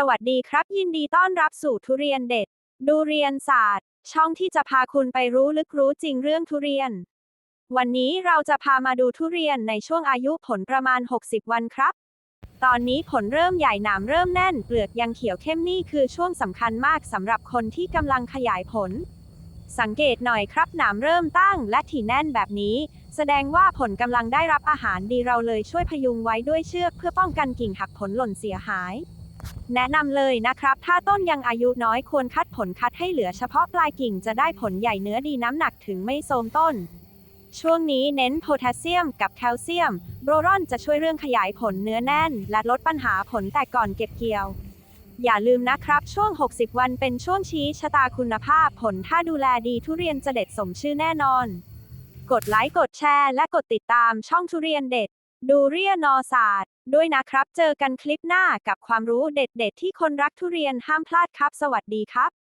สวัสดีครับยินดีต้อนรับสู่ทุเรียนเด็ด ดูเรียนศาสตร์ ช่องที่จะพาคุณไปรู้ลึกรู้จริงเรื่องทุเรียน วันนี้เราจะพามาดูทุเรียนในช่วงอายุผลประมาณ 60 วันครับ ตอนนี้ผลเริ่มใหญ่หนามเริ่มแน่น เปลือกยังเขียวเข้มนี่คือช่วงสำคัญมากสำหรับคนที่กำลังขยายผล สังเกตหน่อยครับหนามเริ่มตั้งและถี่แน่นแบบนี้ แสดงว่าผลกำลังได้รับอาหารดีเราเลยช่วยพยุงไว้ด้วยเชือกเพื่อป้องกันกิ่งหักผลหล่นเสียหาย แนะนำเลยนะครับ ถ้าต้นยังอายุน้อยควรคัดผลคัดให้เหลือเฉพาะปลายกิ่งจะได้ผลใหญ่เนื้อดีน้ำหนักถึงไม่โทรมต้น ช่วงนี้เน้นโพแทสเซียมกับแคลเซียม โบรอนจะช่วยเรื่องขยายผลเนื้อแน่น และลดปัญหาผลแตกก่อนเก็บเกี่ยว อย่าลืมนะครับ ช่วง 60 วันเป็นช่วงชี้ชะตาคุณภาพผลถ้าดูแลดีทุเรียนจะเด็ดสมชื่อแน่นอน กดไลค์กดแชร์ และกดติดตามช่องทุเรียนเด็ด ดูเรียนอศาสตร์ด้วยนะครับ เจอกันคลิปหน้ากับความรู้เด็ดๆ ที่คนรักทุเรียนห้ามพลาดครับ สวัสดีครับ